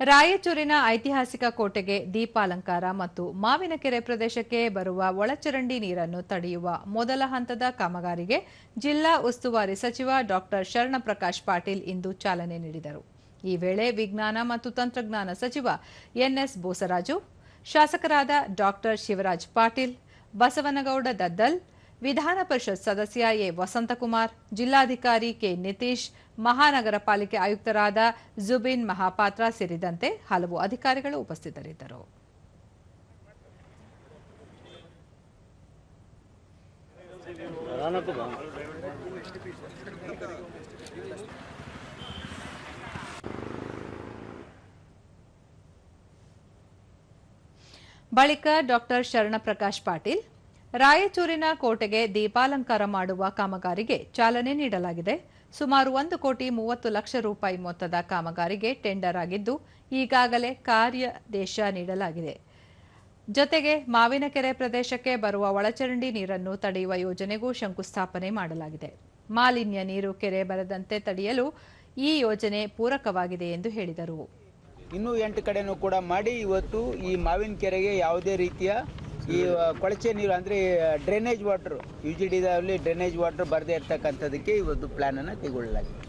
ರಾಯಚೂರಿನ ಐತಿಹಾಸಿಕ ಕೋಟೆಗೆ ದೀಪಾಲಂಕಾರ ಮತ್ತು ಮಾವಿನಕೆರೆ ಪ್ರದೇಶಕ್ಕೆ ಬರುವ ಒಳಚರಂಡಿ ನೀರನ್ನು ತಡೆಯುವ ಮೊದಲ ಹಂತದ ಕಾಮಗಾರಿಗೆ ಜಿಲ್ಲಾ ಉಸ್ತುವಾರಿ ಸಚಿವ ಡಾಕ್ಟರ್ ಶರಣಪ್ರಕಾಶ್ ಪಾಟೀಲ್ ಇಂದು ಚಾಲನೆ ನೀಡಿದರು. ಈ ವೇಳೆ ವಿಜ್ಞಾನ ಮತ್ತು ತಂತ್ರಜ್ಞಾನ ಸಚಿವ ಎನ್ಎಸ್ ಬೋಸರಾಜು, ಶಾಸಕರಾದ ಡಾಕ್ಟರ್ ಶಿವರಾಜ್ ಪಾಟೀಲ್, ಬಸವನಗೌಡ ದದ್ದಲ್ ವಿಧಾನ ಪರಿಷತ್ ಸದಸ್ಯ ಎ ವಸಂತಕುಮಾರ್, ಜಿಲ್ಲಾಧಿಕಾರಿ ಕೆ ನಿತೀಶ್ ಮಹಾನಗರ ಪಾಲಿಕೆ ಆಯುಕ್ತರಾದ ಜುಬಿನ್ ಮಹಾಪಾತ್ರ ಸೇರಿದಂತೆ ಹಲವು ಅಧಿಕಾರಿಗಳು ಉಪಸ್ಥಿತರಿದ್ದರು. ಬಳಿಕ ಡಾಕ್ಟರ್ ಶರಣಪ್ರಕಾಶ್ ಪಾಟೀಲ್ ರಾಯಚೂರಿನ ಕೋಟೆಗೆ ದೀಪಾಲಂಕಾರ ಮಾಡುವ ಕಾಮಗಾರಿಗೆ ಚಾಲನೆ ನೀಡಲಾಗಿದೆ. ಸುಮಾರು ಒಂದು ಕೋಟಿ ಮೂವತ್ತು ಲಕ್ಷ ರೂಪಾಯಿ ಮೊತ್ತದ ಕಾಮಗಾರಿಗೆ ಟೆಂಡರ್ ಆಗಿದ್ದು, ಈಗಾಗಲೇ ಕಾರ್ಯಾದೇಶ ನೀಡಲಾಗಿದೆ. ಜೊತೆಗೆ ಮಾವಿನಕೆರೆ ಪ್ರದೇಶಕ್ಕೆ ಬರುವ ಒಳಚರಂಡಿ ನೀರನ್ನು ತಡೆಯುವ ಯೋಜನೆಗೂ ಶಂಕುಸ್ಥಾಪನೆ ಮಾಡಲಾಗಿದೆ. ಮಾಲಿನ್ಯ ನೀರು ಕೆರೆ ಬರದಂತೆ ತಡೆಯಲು ಈ ಯೋಜನೆ ಪೂರಕವಾಗಿದೆ ಎಂದು ಹೇಳಿದರು. ಇನ್ನೂ ಎಂಟು ಕಡೆನೂ ಕೂಡ ಮಾಡಿ, ಇವತ್ತು ಈ ಮಾವಿನ ಕೆರೆಗೆ ಯಾವುದೇ ರೀತಿಯ ಈ ಕೊಳಚೆ ನೀರು ಅಂದರೆ drainage water U G D drainage water ಬರದೇ ಇರ್ತಕ್ಕಂಥದ್ದಕ್ಕೆ ಇವತ್ತು ಪ್ಲ್ಯಾನನ್ನು ಕೈಗೊಳ್ಳಲಾಗಿದೆ.